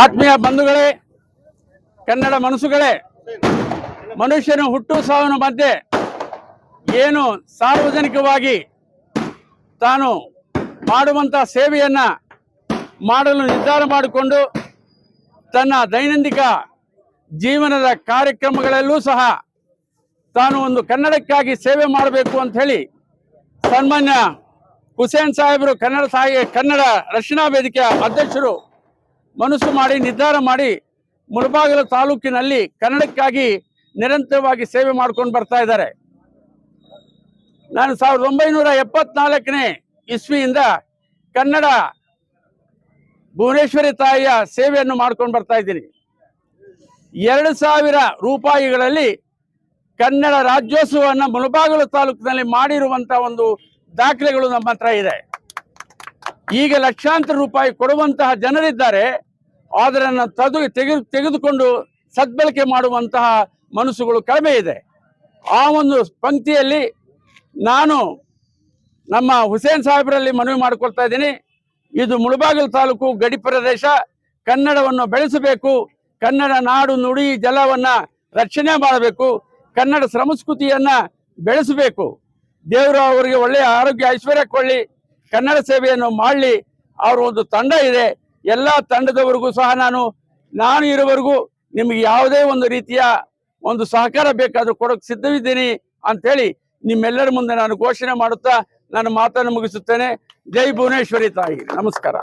ಆತ್ಮೀಯ ಬಂಧುಗಳೇ, ಕನ್ನಡ ಮನಸ್ಸುಗಳೇ, ಮನುಷ್ಯನ ಹುಟ್ಟು ಸಾವಿನ ಮಧ್ಯೆ ಏನು ಸಾರ್ವಜನಿಕವಾಗಿ ತಾನು ಮಾಡುವಂತ ಸೇವೆಯನ್ನ ಮಾಡಲು ನಿರ್ಧಾರ ಮಾಡಿಕೊಂಡು ತನ್ನ ದೈನಂದಿಕ ಜೀವನದ ಕಾರ್ಯಕ್ರಮಗಳಲ್ಲೂ ಸಹ ತಾನು ಒಂದು ಕನ್ನಡಕ್ಕಾಗಿ ಸೇವೆ ಮಾಡಬೇಕು ಅಂತ ಹೇಳಿ ಸನ್ಮಾನ್ಯ ಹುಸೇನ್ ಸಾಹೇಬರು ಕನ್ನಡ ಸಾಹಿ, ಕನ್ನಡ ರಕ್ಷಣಾ ವೇದಿಕೆಯ ಅಧ್ಯಕ್ಷರು ಮನಸ್ಸು ಮಾಡಿ, ನಿರ್ಧಾರ ಮಾಡಿ ಮುಳಬಾಗಿಲು ತಾಲೂಕಿನಲ್ಲಿ ಕನ್ನಡಕ್ಕಾಗಿ ನಿರಂತರವಾಗಿ ಸೇವೆ ಮಾಡ್ಕೊಂಡು ಬರ್ತಾ ಇದ್ದಾರೆ. ನಾನು ಸಾವಿರದ ಒಂಬೈನೂರ ಎಪ್ಪತ್ನಾಲ್ಕನೇ ಇಸ್ವಿಯಿಂದ ಕನ್ನಡ ಭುವನೇಶ್ವರಿ ತಾಯಿಯ ಸೇವೆಯನ್ನು ಮಾಡ್ಕೊಂಡು ಬರ್ತಾ ಇದ್ದೀನಿ. ಎರಡು ಸಾವಿರ ರೂಪಾಯಿಗಳಲ್ಲಿ ಕನ್ನಡ ರಾಜ್ಯೋತ್ಸವವನ್ನು ಮುಳಬಾಗಿಲು ತಾಲೂಕಿನಲ್ಲಿ ಮಾಡಿರುವಂಥ ಒಂದು ದಾಖಲೆಗಳು ನಮ್ಮ ಹತ್ರ ಇದೆ. ಈಗ ಲಕ್ಷಾಂತರ ರೂಪಾಯಿ ಕೊಡುವಂತಹ ಜನರಿದ್ದಾರೆ. ಅದನ್ನು ತದು ತೆಗೆದು, ತೆಗೆದುಕೊಂಡು ಸದ್ಬಳಕೆ ಮಾಡುವಂತಹ ಮನಸ್ಸುಗಳು ಕಡಿಮೆ ಇದೆ. ಆ ಒಂದು ಪಂಕ್ತಿಯಲ್ಲಿ ನಾನು ನಮ್ಮ ಹುಸೇನ್ ಸಾಹೇಬರಲ್ಲಿ ಮನವಿ ಮಾಡಿಕೊಳ್ತಾ ಇದ್ದೀನಿ. ಇದು ಮುಳಬಾಗಿಲು ತಾಲೂಕು ಗಡಿ ಪ್ರದೇಶ. ಕನ್ನಡವನ್ನು ಬೆಳೆಸಬೇಕು. ಕನ್ನಡ ನಾಡು ನುಡಿ ಜಲವನ್ನು ರಕ್ಷಣೆ ಮಾಡಬೇಕು. ಕನ್ನಡ ಸಂಸ್ಕೃತಿಯನ್ನು ಬೆಳೆಸಬೇಕು. ದೇವರು ಅವರಿಗೆ ಒಳ್ಳೆಯ ಆರೋಗ್ಯ ಐಶ್ವರ್ಯ ಕೊಳ್ಳಿ ಕನ್ನಡ ಸೇವೆಯನ್ನು ಮಾಡಲಿ, ಅವರ ಒಂದು ತಂಡ ಇದೆ. ಎಲ್ಲ ತಂಡದವರೆಗೂ ಸಹ ನಾನು ನಾನು ಇರುವವರೆಗೂ ನಿಮಗೆ ಯಾವುದೇ ಒಂದು ರೀತಿಯ ಒಂದು ಸಹಕಾರ ಬೇಕಾದರೂ ಕೊಡೋಕೆ ಸಿದ್ಧವಿದ್ದೀನಿ ಅಂತೇಳಿ ನಿಮ್ಮೆಲ್ಲರ ಮುಂದೆ ನಾನು ಘೋಷಣೆ ಮಾಡುತ್ತಾ ನನ್ನ ಮಾತನ್ನು ಮುಗಿಸುತ್ತೇನೆ. ಜೈ ಭುವನೇಶ್ವರಿ ತಾಯಿ. ನಮಸ್ಕಾರ.